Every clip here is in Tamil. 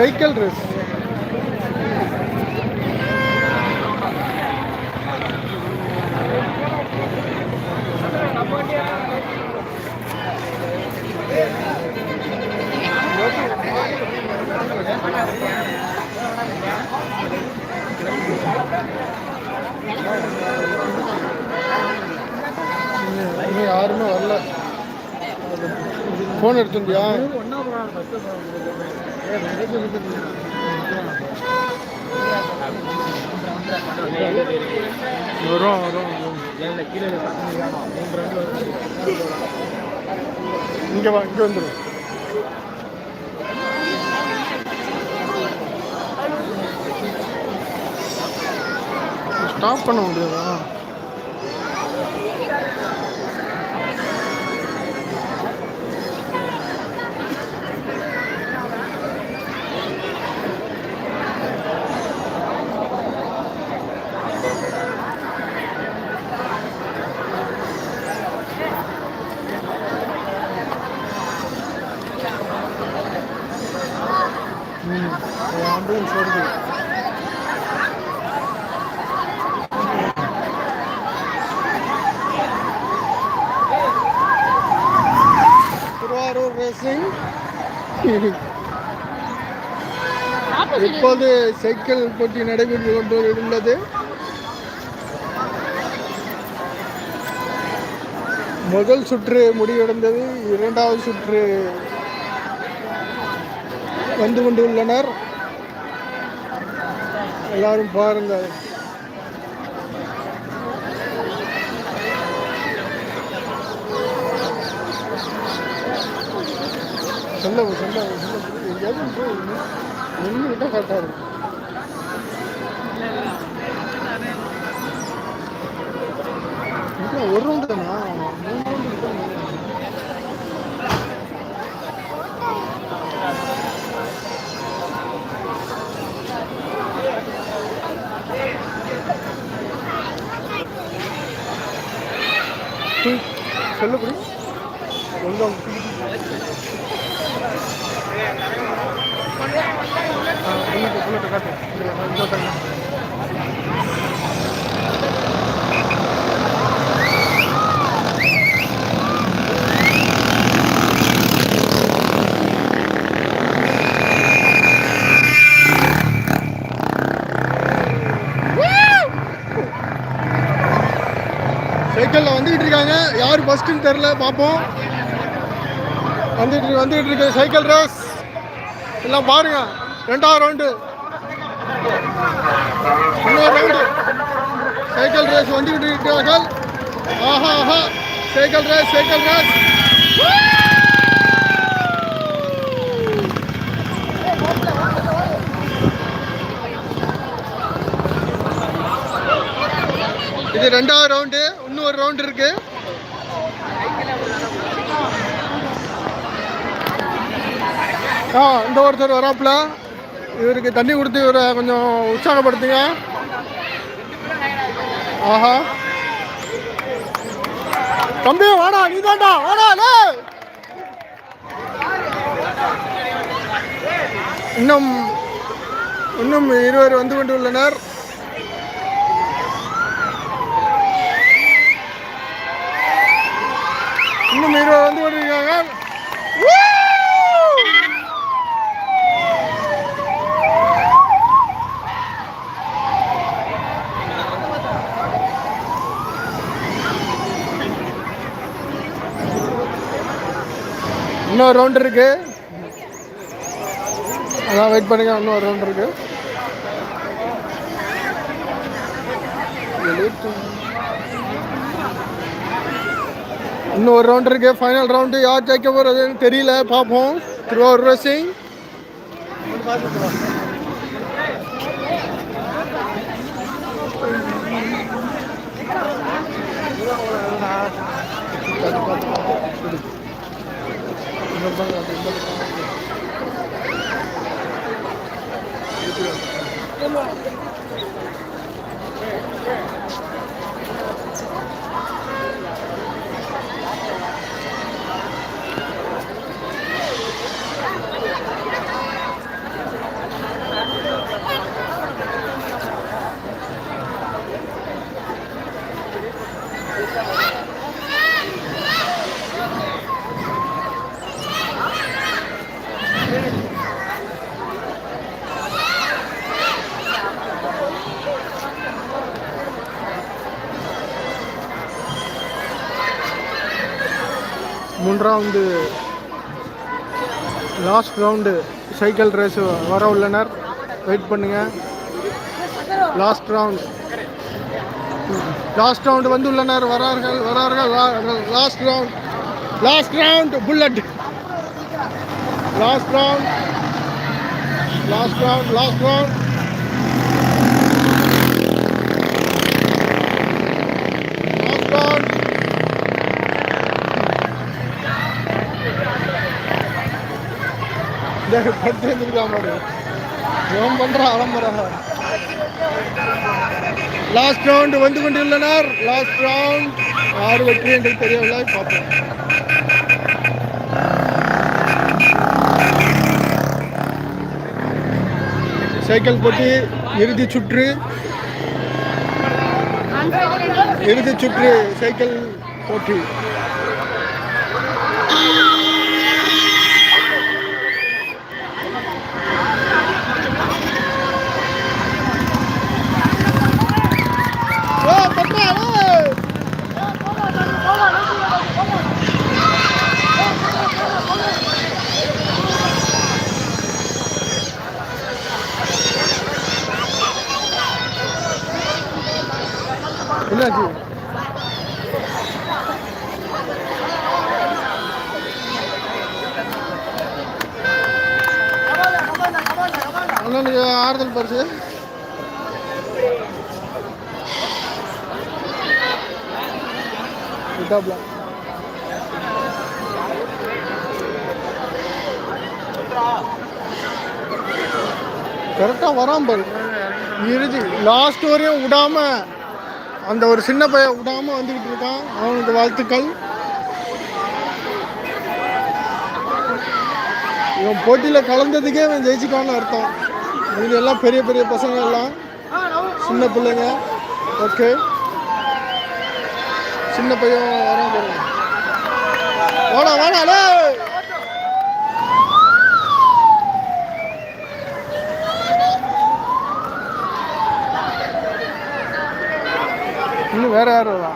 சைக்கிள் ரேஸ் இன்னும் யாருமே வரல. ஃபோன் எடுத்துட்டியா வரும் வரும் இங்கே வா இங்கே வந்துடும் ஸ்டாப் பண்ண முடியாதா? ஆம்புலன்ஸ் வருது திருவாரூர் ரேசிங் இப்போது சைக்கிள் போட்டி நடைபெற்று கொண்டு உள்ளது. முதல் சுற்று முடிவடைந்தது. இரண்டாவது சுற்று வந்து கொண்டுள்ளனர். எல்லாரும் பாருங்கள். சொல்ல சொல்ல சொல்ல எங்கேயாவது போய் கரெக்டாக இருக்கும். ஒரு ரவுண்டு தானா? மூணு ரவுண்டு கிட்ட தூ- காட்டு இங்க வா, இங்க வாங்க. சைக்கிளில் வந்துகிட்டு இருக்காங்க யார் ஃபஸ்ட்டுன்னு தெரில பார்ப்போம். வந்துட்டு இருக்கு- வந்துகிட்டு இருக்கு சைக்கிள் ரேஸ் எல்லாம் பாருங்க ரெண்டாவது ரவுண்டு இன்னொரு ரவுண்டு சைக்கிள் ரேஸ் வந்துகிட்டு இருக்கிறார்கள். ஆஹா ஆஹா. சைக்கிள் ரேஸ் சைக்கிள் ரேஸ் இது ரெண்டாவது ரவுண்டு இன்னும் ஒரு ரவுண்டு இருக்குது ஆ இந்த ஒருத்தர் வராப்புல. இவருக்கு தண்ணி கொடுத்து இவரை கொஞ்சம் உற்சாகப்படுத்துங்க. ஆஹா. தம்பி வாடா நீ தாண்டா வாடா இன்னும் இன்னும் இருவர் வந்து கொண்டுள்ளனர். இன்னும் இருவர் வந்து கொண்டிருக்காங்க இன்னும் ரவுண்ட் இருக்கு. அதான் வெயிட் பண்ணுங்க இன்னொரு ரவுண்ட் இருக்குது இன்னும் ரவுண்ட் இருக்குது ஃபைனல் ரவுண்டு யார் ஜெயிக்க போகிறதுன்னு தெரியல பார்ப்போம். Thiruvarur racing Thank you. Come on. மூன்றாவது லாஸ்ட் ரவுண்டு சைக்கிள் ரேஸ் வர உள்ளனர். வெயிட் பண்ணுங்கள் லாஸ்ட் ரவுண்ட் லாஸ்ட் ரவுண்டு வந்து உள்ளனர். வரார்கள் வரார்கள் last round last round bullet last round last round last round பத்து வந்துருக்கான் இவன் பண்ற லாஸ்ட் ரவுண்ட் வந்து கொண்டுள்ளனர் லாஸ்ட் ரவுண்ட் ஆறு வெற்றி என்று தெரியவில்லை. பார்ப்போம். சைக்கிள் போட்டி இறுதி சுற்று. இறுதி சுற்று சைக்கிள் போட்டி ஓ பட்ரா ஓ என்னாச்சு அண்ணனுக்கு ஆறுதல் பரிசு? விட்டாப்ல கரெக்டாக வரான் பாரு. இறுதி. லாஸ்ட் வரையும் விடாம அந்த ஒரு சின்ன பையன் விடாம வந்துக்கிட்டு இருக்கான். அவனுக்கு வாழ்த்துக்கள். இவன் போட்டியில் கலந்ததுக்கே இவன் ஜெயிச்சுக்கான்னு அர்த்தம். இது எல்லாம் பெரிய பெரிய பசங்க எல்லாம் சின்ன பிள்ளைங்க. ஓகே. சின்ன பையன் வரான் பாருங்க. வாடா வாடா டேய் இன்னும் வேற யாரும் வரா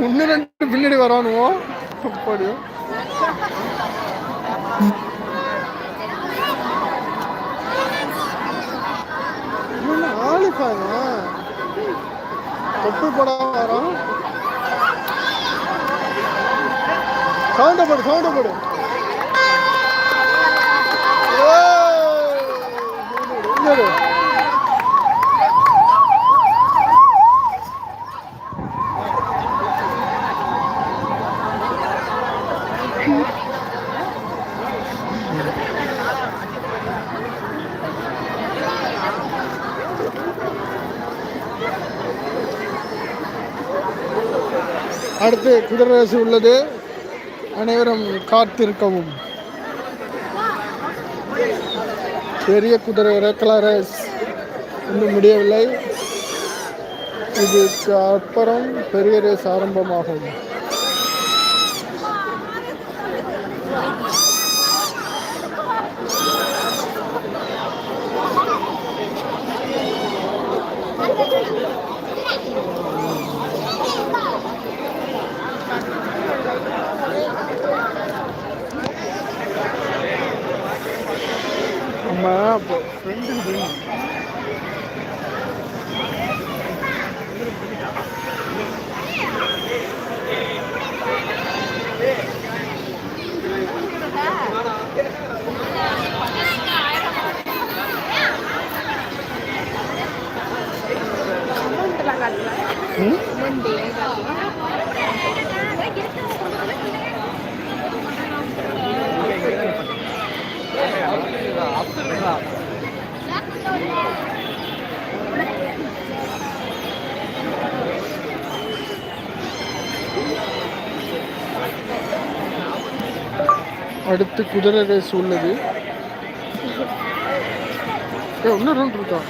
இன்னும் ரெண்டு பின்னாடி வரானுவோ? அப்படியும் இன்னும் தொப்பு படம் வரோம் சவுண்ட போடு சவுண்ட போடு. அடுத்து குதிரை ரேசு உள்ளது. அனைவரும் காத்திருக்கவும். பெரிய குதிரை ரெக்கலா ரேஸ் இன்னும் முடியவில்லை. இதுக்கு அப்புறம் பெரிய ரேஸ் ஆரம்பமாகும். 이 거, 완전 그. அடுத்து குதிரை ரேஸ் உள்ளது. இன்னும் ரவுண்ட் இருக்கா?